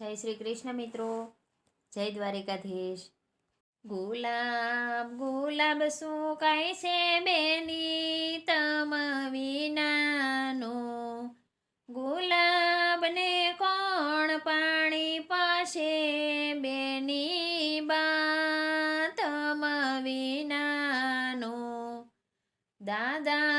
જય શ્રી કૃષ્ણ મિત્રો. જય દ્વારિકાધીશ. ગુલાબ ગુલાબ શું કાય છે બેની? તમ વિનાનો. ગુલાબને કોણ પાણી પાસે બેની બા, તમ વિનાનો. દાદા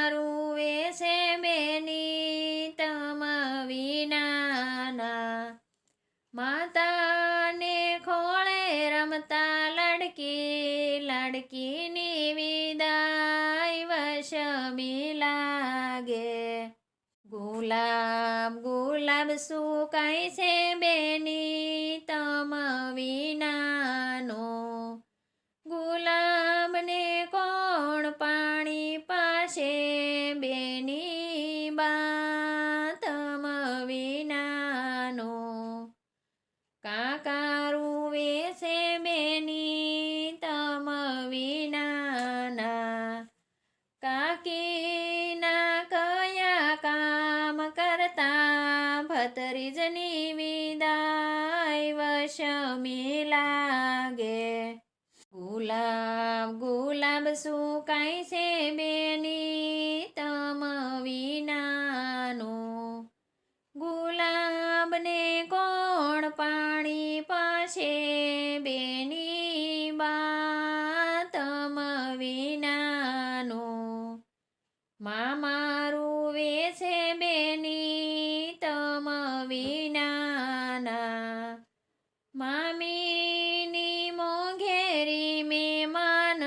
માતાને ખોળે રમતા લડકી લડકીની વિદાય વશમી લાગે. ગુલાબ ગુલાબ સુકાય છે બેની? કાકારું વેસે બેની તમ વિનાના. કાકીના કયા કામ કરતા ભતરીજની વિદાય વશમી લાગે? ગુલાબ ગુલાબ સુકાય છે બેની તમ વિનાનો મામારું વેસે બેની તમ વિનાના. મામીની મોઘેરી મેમાન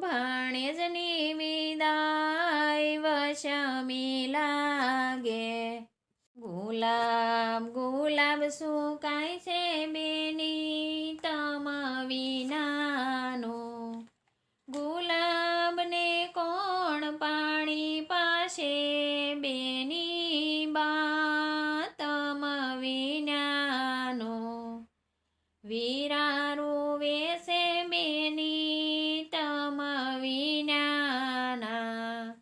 ભાણેજની વિદાય વશમી લાગે. ગુલાબ ગુલાબ સુકાય છે બેની? વીરારું વેસે બેની તમ વિનાના.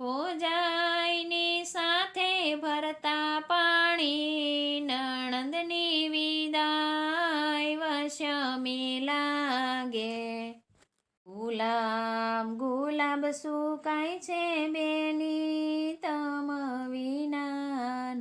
ભોજાઈની સાથે ભરતા પાણી નણંદની વિદાય વશમી લાગે. ગુલાબ ગુલાબ સુકાય છે બેની તમ વિના